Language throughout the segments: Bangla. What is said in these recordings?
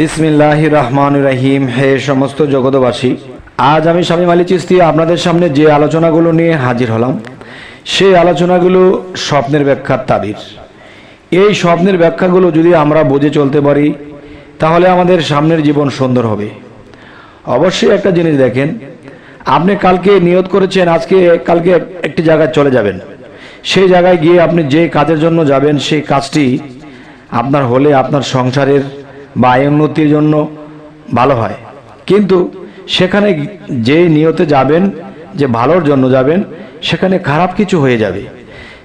বিসমিল্লাহ রহমান রাহিম। হে সমস্ত জগতবাসী আজ আমি স্বামী মালি চিস্তি আপনাদের সামনে যে আলোচনাগুলো নিয়ে হাজির হলাম, সেই আলোচনাগুলো স্বপ্নের ব্যাখ্যার তাবির। এই স্বপ্নের ব্যাখ্যাগুলো যদি আমরা বুঝে চলতে পারি, তাহলে আমাদের সামনের জীবন সুন্দর হবে। অবশ্যই একটা জিনিস দেখেন, আপনি কালকে নিয়ত করেছেন, আজকে কালকে একটি জায়গায় চলে যাবেন। সেই জায়গায় গিয়ে আপনি যে কাজের জন্য যাবেন, সেই কাজটি আপনার হলে, আপনার সংসারের বা আয় উন্নতির জন্য ভালো হয়। কিন্তু সেখানে যে নিয়তে যাবেন, যে ভালোর জন্য যাবেন, সেখানে খারাপ কিছু হয়ে যাবে।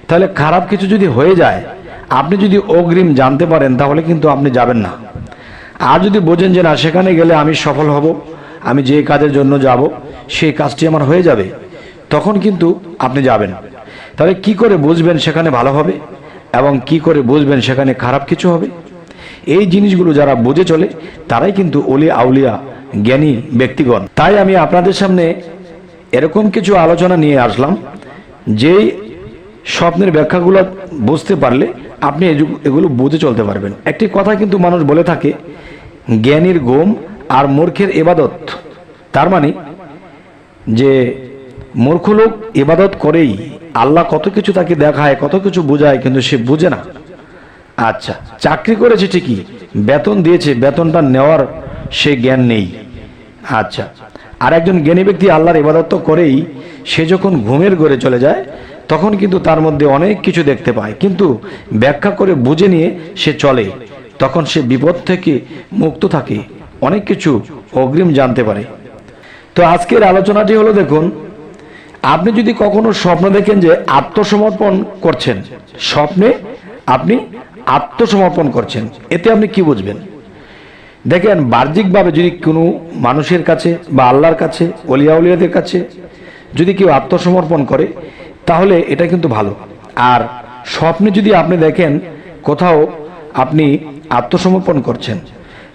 তাহলে খারাপ কিছু যদি হয়ে যায়, আপনি যদি অগ্রিম জানতে পারেন, তাহলে কিন্তু আপনি যাবেন না। আর যদি বোঝেন যে না, সেখানে গেলে আমি সফল হব, আমি যে কাজের জন্য যাব, সেই কাজটি আমার হয়ে যাবে, তখন কিন্তু আপনি যাবেন। তাহলে কি করে বুঝবেন সেখানে ভালো হবে, এবং কি করে বুঝবেন সেখানে খারাপ কিছু হবে? এই জিনিসগুলো যারা বুঝে চলে, তারাই কিন্তু অলি আউলিয়া, জ্ঞানী ব্যক্তিগণ। তাই আমি আপনাদের সামনে এরকম কিছু আলোচনা নিয়ে আসলাম, যেই স্বপ্নের ব্যাখ্যাগুলো বুঝতে পারলে আপনি এগুলো বুঝে চলতে পারবেন। একটি কথা কিন্তু মানুষ বলে থাকে, জ্ঞানীর গোম আর মূর্খের এবাদত তার মানে যে মূর্খ লোক এবাদত করেই আল্লাহ কত কিছু তাকে দেখায়, কত কিছু বোঝায়, কিন্তু সে বুঝে না। আচ্ছা চাকরি করেছে ঠিকই, বেতন দিয়েছে, বেতনটা নেওয়ার সে জ্ঞান নেই। আচ্ছা আর একজন জ্ঞানী ব্যক্তি আল্লাহর ইবাদত তো করেই, সে যখন ঘুমের ঘরে চলে যায়, তখন কিন্তু তার মধ্যে অনেক কিছু দেখতে পায়। কিন্তু ব্যাখ্যা করে বুঝে নিয়ে সে চলে, তখন সে বিপদ থেকে মুক্ত থাকে, অনেক কিছু অগ্রিম জানতে পারে। তো আজকের আলোচনাটি হলো দেখুন, আপনি যদি কখনো স্বপ্ন দেখেন যে আত্মসমর্পণ করছেন, স্বপ্নে আপনি আত্মসমর্পণ করছেন। এতে আপনি কি বুঝবেন? দেখেন, বাহ্যিকভাবে যদি কোনো মানুষের কাছে বা আল্লাহর কাছে অলিয়াউলিয়াদের কাছে যদি কেউ আত্মসমর্পণ করে, তাহলে এটা কিন্তু ভালো। আর স্বপ্নে যদি আপনি দেখেন কোথাও আপনি আত্মসমর্পণ করছেন,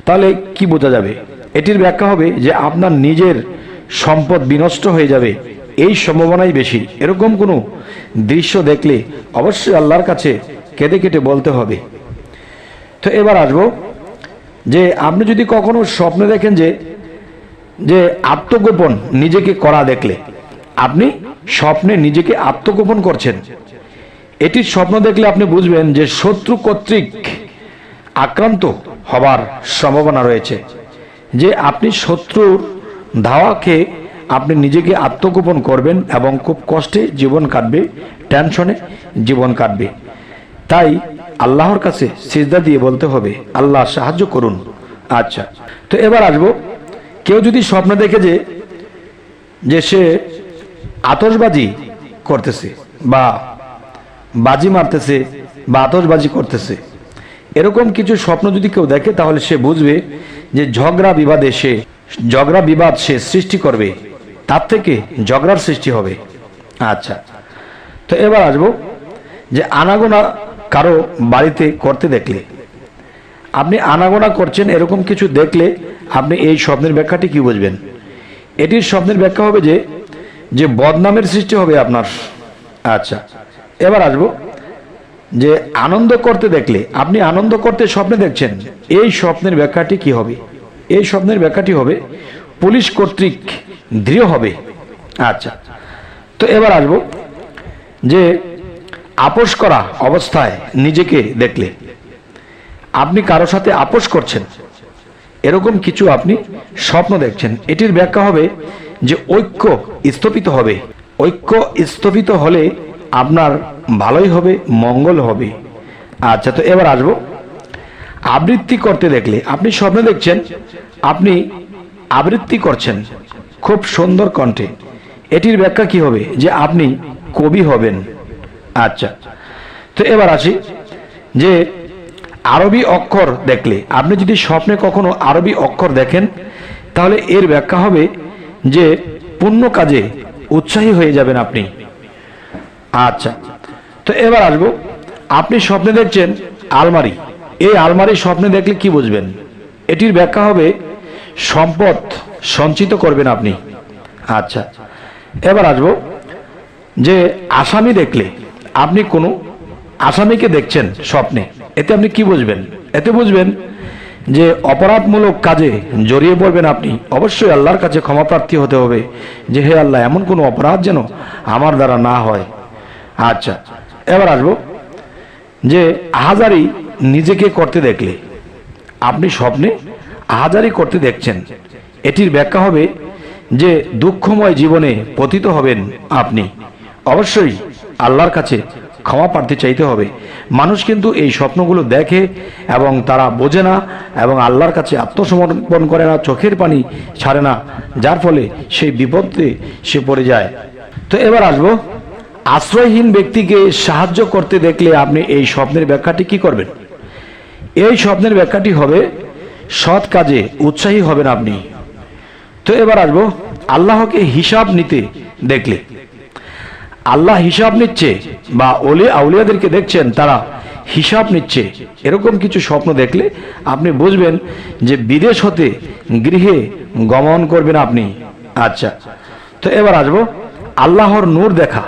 তাহলে কি বোঝা যাবে? এটির ব্যাখ্যা হবে যে আপনার নিজের সম্পদ বিনষ্ট হয়ে যাবে। এই সম্ভাবনাই বেশি। এরকম কোনো দৃশ্য দেখলে অবশ্যই আল্লাহর কাছে কেঁদে কেটে বলতে হবে। তো এবার আসব যে আপনি যদি কখনো স্বপ্নে দেখেন যে যে আত্মগোপন নিজেকে করা দেখলে, আপনি স্বপ্নে নিজেকে আত্মগোপন করছেন। এটির স্বপ্ন দেখলে আপনি বুঝবেন যে শত্রু কর্তৃক আক্রান্ত হবার সম্ভাবনা রয়েছে। যে আপনি শত্রুর ধাওয়াকে আপনি নিজেকে আত্মগোপন করবেন এবং খুব কষ্টে জীবন কাটবে, টেনশনে জীবন কাটবে। তাই আল্লাহর কাছে সিজদা দিয়ে বলতে হবে, আল্লাহ সাহায্য করুন। আচ্ছা তো এবার আসব। কেউ যদি স্বপ্ন দেখে যে যে সে আতশবাজি করতেছে বা বাজি মারতেছে বা আতশবাজি করতেছে, এরকম কিছু স্বপ্ন যদি কেউ দেখে, তাহলে সে বুঝবে যে ঝগড়া বিবাদে সে, ঝগড়া বিবাদ সে সৃষ্টি করবে, তার থেকে ঝগড়ার সৃষ্টি হবে। আচ্ছা তো এবার আসব যে আনাগোনা কারও বাড়িতে করতে দেখলে। আপনি আনাগোনা করছেন এরকম কিছু দেখলে আপনি এই স্বপ্নের ব্যাখ্যাটি কি বুঝবেন? এটির স্বপ্নের ব্যাখ্যা হবে যে যে বদনামের সৃষ্টি হবে আপনার। আচ্ছা এবার আসব। যে আনন্দ করতে দেখলে, আপনি আনন্দ করতে স্বপ্নে দেখছেন, এই স্বপ্নের ব্যাখ্যাটি কি হবে? এই স্বপ্নের ব্যাখ্যাটি হবে, পুলিশ কর্তৃক দৃঢ় হবে। আচ্ছা তো এবার আসব। যে আপোষ করা অবস্থায় নিজেকে দেখলে। আপনি কারও সাথে আপোষ করছেন। এরকম কিছু আপনি স্বপ্ন দেখছেন। এটির ব্যাখ্যা হবে যে ঐক্য স্থপিত হবে। ঐক্য স্থপিত হলে আপনার ভালোই হবে, মঙ্গল হবে। আচ্ছা তো এবার আসব। আবৃত্তি করতে দেখলে আপনি স্বপ্নে দেখছেন, আপনি আবৃত্তি করছেন খুব সুন্দর কণ্ঠে। এটির ব্যাখ্যা কি হবে? যে আপনি কবি হবেন। আচ্ছা। তো এবার আসি যে আরবি অক্ষর দেখলে, আপনি যদি স্বপ্নে কখনো আরবি অক্ষর দেখেন, তাহলে এর ব্যাখ্যা হবে যে পুণ্য কাজে উৎসাহী হয়ে যাবেন আপনি। আচ্ছা। তো এবার আসব, আপনি স্বপ্নে দেখছেন আলমারি। এই আলমারি স্বপ্নে দেখলে কি বুঝবেন? এটির ব্যাখ্যা হবে, সম্পদ সঞ্চিত করবেন আপনি। আচ্ছা। এবার আসব যে আসামি দেখলে আপনি কোনো আসামিকে দেখছেন স্বপ্নে, এতে আপনি কি বুঝবেন? এতে বুঝবেন যে অপরাধমূলক কাজে জড়িয়ে পড়বেন আপনি। অবশ্যই আল্লাহর কাছে ক্ষমাপ্রার্থী হতে হবে যে, হে আল্লাহ, এমন কোনো অপরাধ যেন আমার দ্বারা না হয়। আচ্ছা এবার আসব যে আহাজারি নিজেকে করতে দেখলে। আপনি স্বপ্নে আহাজারি করতে দেখছেন। এটির ব্যাখ্যা হবে যে, দুঃখময় জীবনে পতিত হবেন আপনি। অবশ্যই আল্লাহর কাছে ক্ষমা প্রার্থী চাইতে হবে। মানুষ কিন্তু এই স্বপ্নগুলো দেখে এবং তারা বোঝে না এবং আল্লাহর কাছে আত্মসমর্পণ করে না, চোখের পানি ছাড়ে না, যার ফলে সেই বিপদে সে পড়ে যায়। তো এবার আসব। আশ্রয়হীন ব্যক্তিকে সাহায্য করতে দেখলে আপনি এই স্বপ্নের ব্যাখ্যাটি কি করবেন? এই স্বপ্নের ব্যাখ্যাটি হবে, সৎ কাজে উৎসাহী হবেন আপনি। তো এবার আসব, আল্লাহকে হিসাব নিতে দেখলে। আল্লাহ হিসাব নিচ্ছে বা ওলে আউলিয়াদেরকে দেখছেন, তারা হিসাব নিচ্ছে। এরকম কিছু স্বপ্ন দেখলে আপনি বুঝবেন যে বিদেশ হতে গৃহে গমন করবেন আপনি। আচ্ছা তো এবার আসব আল্লাহর নূর দেখা।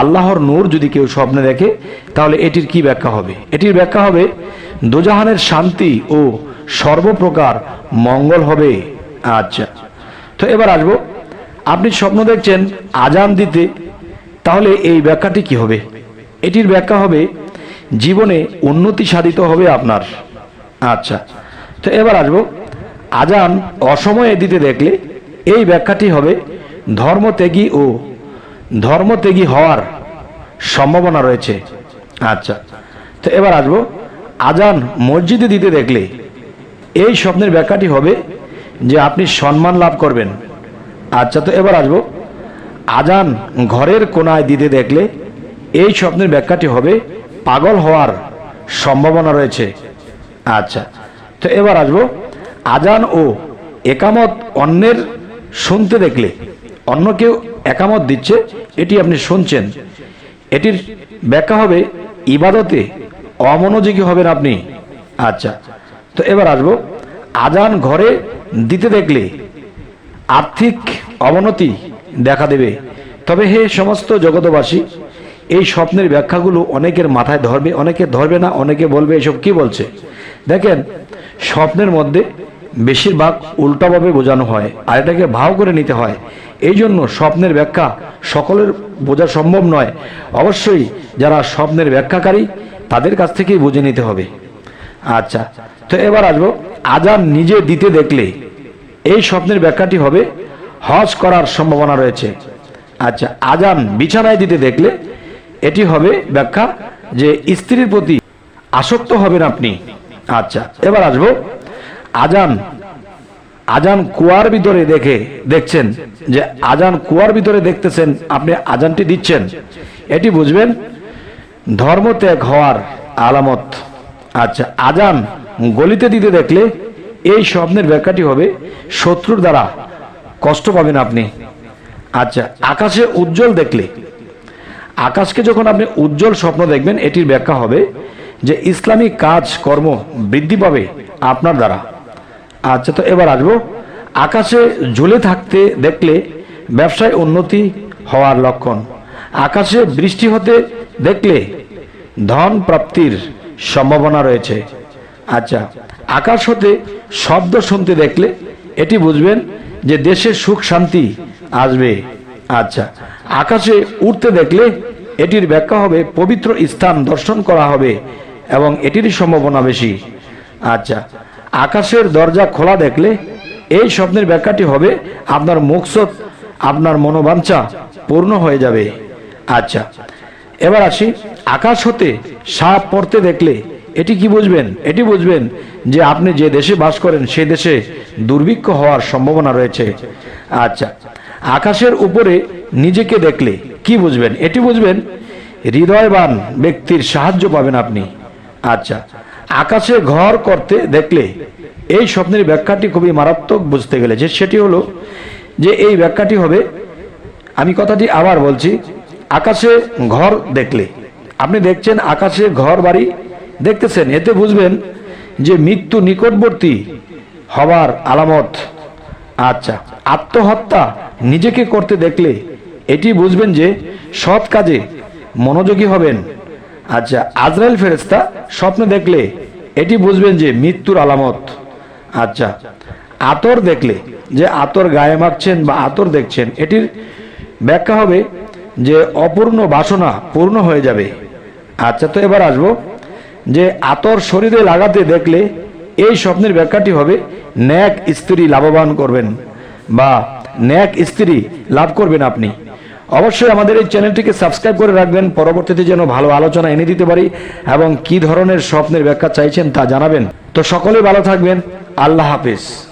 আল্লাহর নূর যদি কেউ স্বপ্নে দেখে, তাহলে এটির কি ব্যাখ্যা হবে? এটির ব্যাখ্যা হবে, দুজাহানের শান্তি ও সর্বপ্রকার মঙ্গল হবে। আচ্ছা তো এবার আসব, আপনি স্বপ্ন দেখছেন আজান দিতে তাহলে এই ব্যাখ্যাটি কি হবে? এটির ব্যাখ্যা হবে, জীবনে উন্নতি সাধিত হবে আপনার। আচ্ছা তো এবার আসব। আজান অসময়ে দিতে দেখলে এই ব্যাখ্যাটি হবে, ধর্মত্যাগী ও ধর্মত্যাগী হওয়ার সম্ভাবনা রয়েছে। আচ্ছা তো এবার আসব। আজান মসজিদে দিতে দেখলে এই স্বপ্নের ব্যাখ্যাটি হবে যে আপনি সম্মান লাভ করবেন। আচ্ছা তো এবার আসব। আজান ঘরের কোনায় দিতে দেখলে এই স্বপ্নের ব্যাখ্যাটি হবে, পাগল হওয়ার সম্ভাবনা রয়েছে। আচ্ছা তো এবার আসব। আজান ও একামত অন্যের শুনতে দেখলে, অন্য কেউ একামত দিচ্ছে, এটি আপনি শুনছেন। এটির ব্যাখ্যা হবে, ইবাদতে অমনোযোগী হবেন আপনি। আচ্ছা তো এবার আসব। আজান ঘরে দিতে দেখলে আর্থিক অবনতি দেখা দেবে। তবে হে সমস্ত জগতবাসী এই স্বপ্নের ব্যাখ্যাগুলো অনেকের মাথায় ধরবে, অনেকে ধরবে না, অনেকে বলবে এসব কি বলছে? দেখেন, স্বপ্নের মধ্যে বেশিরভাগ উল্টাভাবে বোঝানো হয়, আর এটাকে ভাও করে নিতে হয়। এই জন্য স্বপ্নের ব্যাখ্যা সকলের বোঝা সম্ভব নয়। অবশ্যই যারা স্বপ্নের ব্যাখ্যাকারী, তাদের কাছ থেকেই বুঝে নিতে হবে। আচ্ছা তো এবার আসব, আজান নিজে দিতে দেখলে। এই স্বপ্নের ব্যাখ্যাটি হবে হজ করার সম্ভাবনা রয়েছে। আচ্ছা আজান বিছানায় দিতে দেখলে এটি হবে ব্যাখ্যা যে স্ত্রীর প্রতি আসক্ত হবেন আপনি। আচ্ছা এবার আসব। আজান আজান কুয়ার ভিতরে দেখে দেখছেন যে আজান কুয়ার ভিতরে দেখতেছেন আপনি আজানটি দিচ্ছেন। এটি বুঝবেন ধর্মত্যাগ হওয়ার আলামত। আচ্ছা আজান গলিতে দিতে দেখলে এই স্বপ্নের ব্যাখ্যাটি হবে শত্রুর দ্বারা কষ্ট পাবেন আপনি। আচ্ছা আকাশে উজ্জ্বল দেখলে। আকাশকে যখন আপনি উজ্জ্বল স্বপ্ন দেখবেন, এটির ব্যাখ্যা হবে যে ইসলামী কাজ, কর্ম বৃদ্ধি পাবে আপনার দ্বারা। আচ্ছা তো এবার আসব। আকাশে ঝুলে থাকতে দেখলে ব্যবসায় উন্নতি হওয়ার লক্ষণ। আকাশে বৃষ্টি হতে দেখলে ধন প্রাপ্তির সম্ভাবনা রয়েছে। আচ্ছা আকাশ হতে শব্দ শুনতে দেখলে এটি বুঝবেন যে দেশের সুখ, শান্তি আসবে। আচ্ছা আকাশে উঠতে দেখলে এটির ব্যাখ্যা হবে, পবিত্র স্থান দর্শন করা হবে এবং এটিরই সম্ভাবনা বেশি। আচ্ছা আকাশের দরজা খোলা দেখলে এই স্বপ্নের ব্যাখ্যাটি হবে, আপনার মুকসদ, আপনার মনোবাঞ্ছা পূর্ণ হয়ে যাবে। আচ্ছা এবার আসি, আকাশ হতে সাপ পড়তে দেখলে এটি কি বুঝবেন? এটি বুঝবেন যে আপনি যে দেশে বাস করেন, সে দেশে দুর্ভিক্ষ হওয়ার সম্ভাবনা রয়েছে। আচ্ছা আকাশের উপরে নিজেকে দেখলে কি বুঝবেন? এটি বুঝবেন হৃদয়বান ব্যক্তির সাহায্য পাবেন আপনি। আচ্ছা আকাশে ঘর করতে দেখলে এই স্বপ্নের ব্যাখ্যাটি খুবই মারাত্মক বুঝতে গেলে যে সেটি হলো যে এই ব্যাখ্যাটি হবে, আমি কথাটি আবার বলছি, আকাশে ঘর দেখলে। আপনি দেখছেন আকাশে ঘর বাড়ি দেখতেছেন, এতে বুঝবেন যে মৃত্যু নিকটবর্তী হবার আলামত। আচ্ছা আত্মহত্যা নিজেকে করতে দেখলে এটি বুঝবেন যে সৎ কাজে মনোযোগী হবেন। আচ্ছা আজরাইল ফেরেস্তা স্বপ্নে দেখলে এটি বুঝবেন যে মৃত্যুর আলামত। আচ্ছা আতর দেখলে যে আতর গায়ে মাখছেন বা আতর দেখছেন, এটির ব্যাখ্যা হবে যে অপূর্ণ বাসনা পূর্ণ হয়ে যাবে। আচ্ছা তো এবার আসব যে আতর শরীরে লাগাতে দেখলে এই স্বপ্নের ব্যাখ্যাটি হবে, ন্যাক স্ত্রী লাভবান করবেন বা ন্যাক স্ত্রী লাভ করবেন আপনি। অবশ্যই আমাদের এই চ্যানেলটিকে সাবস্ক্রাইব করে রাখবেন, পরবর্তীতে যেন ভালো আলোচনা এনে দিতে পারি এবং কি ধরনের স্বপ্নের ব্যাখ্যা চাইছেন তা জানাবেন। তো সকলে ভালো থাকবেন, আল্লাহ হাফিজ।